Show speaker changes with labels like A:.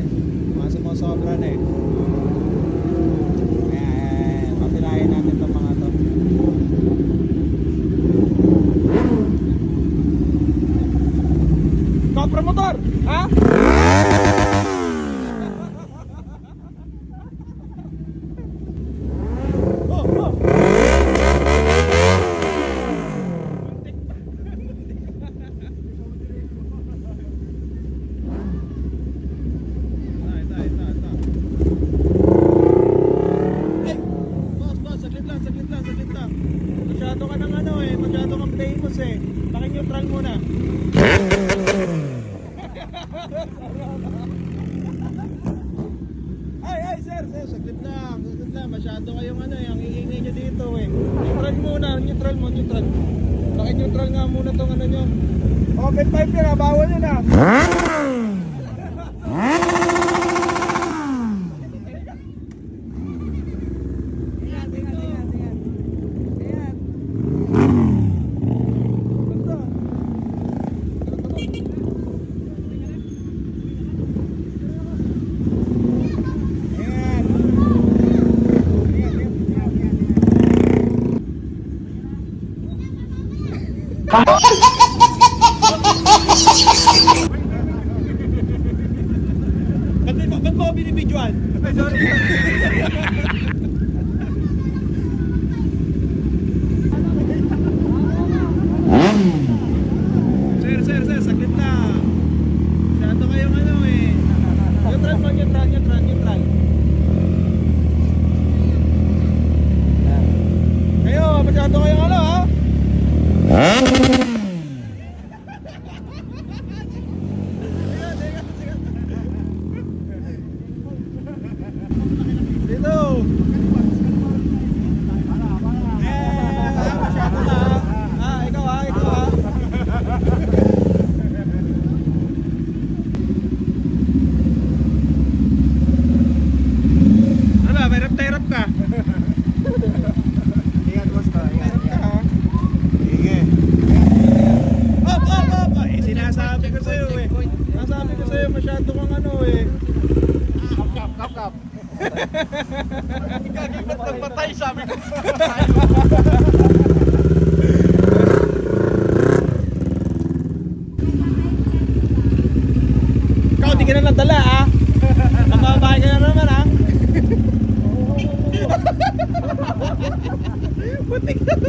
A: eh. Mga sumusobra na eh. Ayan, papilayan natin itong mga to. Ikaw, promotor! Ha? Oh, oh. Ito, ito, ito, ito. Ay! Boss, boss, saglit lang, saglit lang, saglit lang. Masyado ka ng ano eh, masyado kang famous eh. Paki-neutral muna. ay, ay, sir, sir, saglit lang, saglit lang. Masyado kayong ano eh, ang iingay nyo dito eh. Neutral muna, neutral mo, neutral. Paki-neutral nga muna tong ano nyo. Open pipe yun ah, bawal yun ah. Ba't, ba't, ba't mo binibidyoan? sir, sir, sir, saglit na. Masyado kayong ano eh. Neutral mo, neutral, neutral, neutral. Kayo, masyado kayong Huh? Sa'yo, masyado kang ano eh.
B: Kap, kap, kap, kap. Gagi, ba't nagpatay? Sabi ko.
A: Ikaw, di ka na nadala ah. Namabahay ka na naman ah. Putik na.